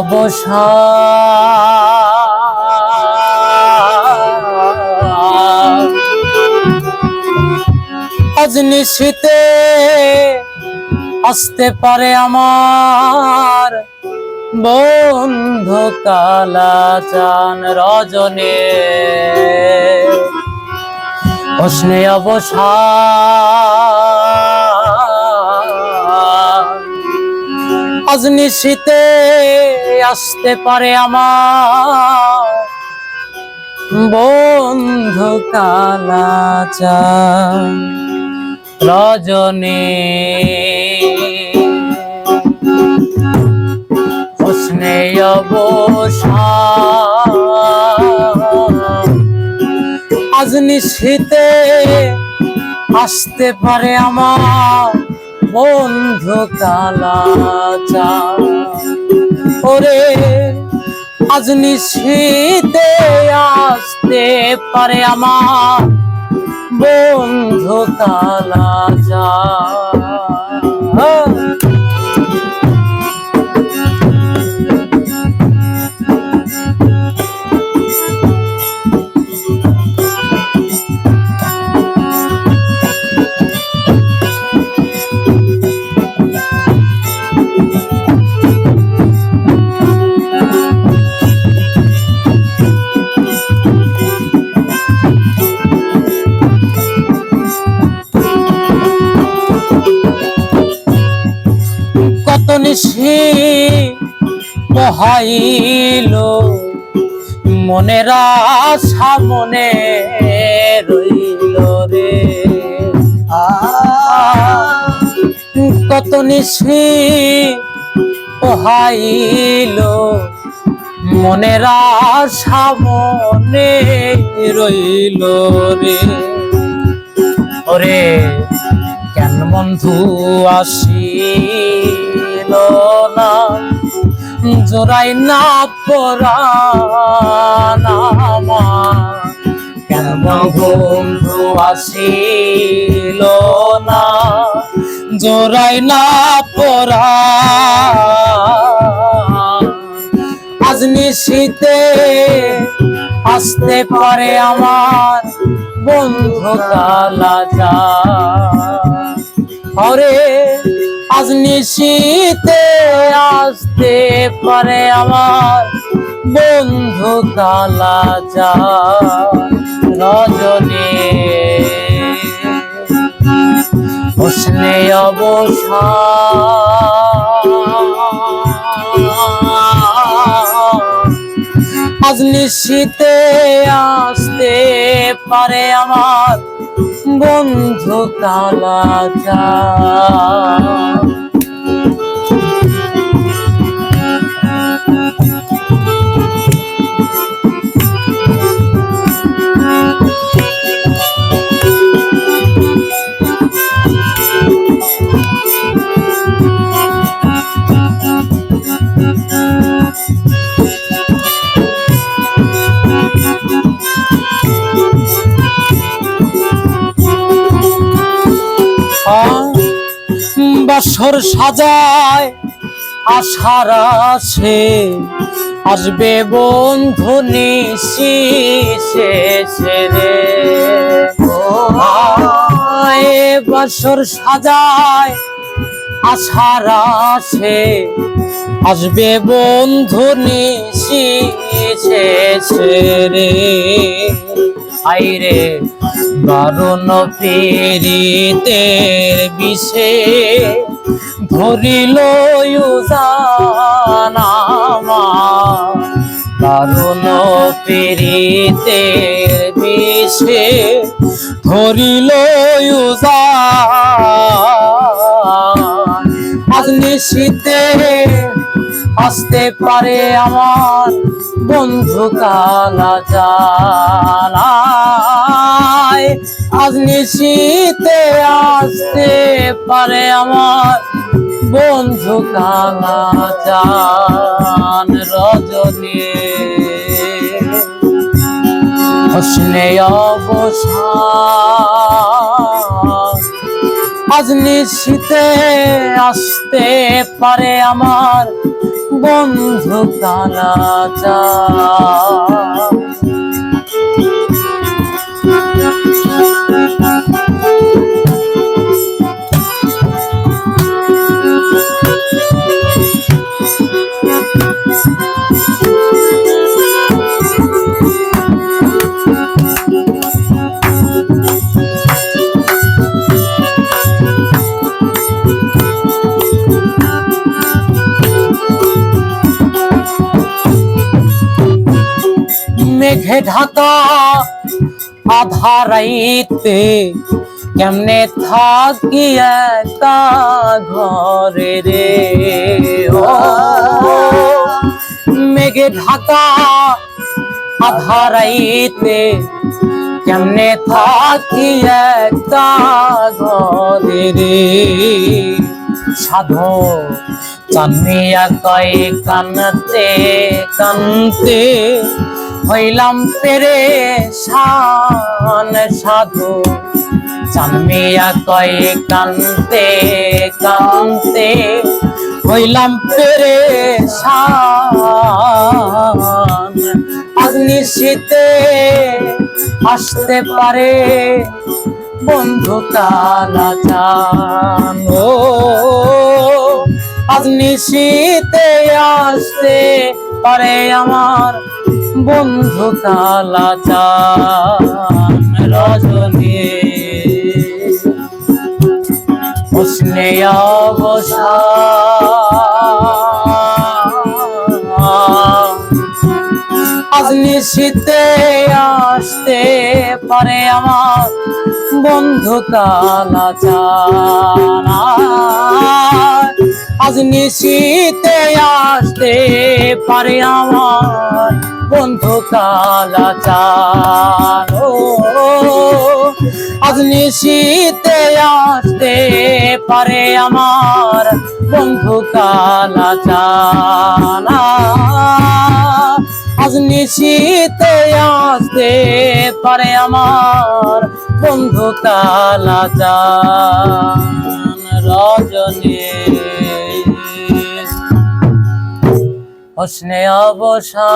অবসা আজ নিশীতে আসতে পারে আমার বন্ধু কালা চান রজনে। হোসনে অবসা আজ নিশীতে আসতে পারে আমার বন্ধু কালাচা রজনী। হোসনে অবসা আজ নিশীতে আসতে পারে আমার বন্ধু কালাচা ওরে আজ নিশীতে আসতে পারে আমার বন্ধু কালাচা কত বহাইল। মনের আশা মনে রইল রে। কত নিশি বহাইল। মনের আশা মনে রইল রে। ওরে, কেন বন্ধু আসিল না? জোড়াই না পরানামা কেন বন্ধু আসিল না? জোড়াই না পরা আজ নিশীতে আসতে পারে আমার বন্ধু কালা যা অরে আজ নিশীতে আসতে পারে আমার বন্ধু কালা যা রজনী অবসা আজ নিশীতে আসতে পারে আমার বন্ধু কালা চা বাসর সাজায়, আশার আছে। আসবে বন্ধু নিশি শেষে রে। বাসর সাজায়, আশার আছে। আসবে বন্ধু নিশি শেষে রে। আইরে দারুণ পেরিতের বিষে। ধরিল কারণ পেরিতে বিষে ধরিল আজ নিশীতে আসতে পারে আমার বন্ধু কালা জানায় আজ নিশীতে আসতে পারে আমার বন্ধু কালা জান রজনী। হোসনে অবসা আজ নিশীতে আসতে পারে আমার বন্ধু কালাচা মেঘে ঢাকা আধারাইতে কেমনে থাকি একা ঘরে রে? মেঘে ঢাকা আধারাইতে কেমনে থাকি একা ঘরে রে? সাধো চান্দিয়া কয় কানতে কানতে হইলাম পেরে সাধু। চান্দিয়া কয় কানতে কানতে, হইলাম পেরে শান অগ্নি শীতে আসতে পারে বন্ধু কালা চান ও আজ নিশীতে আসতে পারে আমার বন্ধু কালা চান রজনী উষ্ণে আজ আসতে পারে আমার বন্ধু কালা চানা আজ নিশীতে আসতে পারে আমার বন্ধু কালা চান ও, আজ নিশীতে আসতে পারে আমার বন্ধু কালা চানা আজ নিশীতে আসতে পারে আমার বন্ধু কালা চান রজনী হোসনে অবসা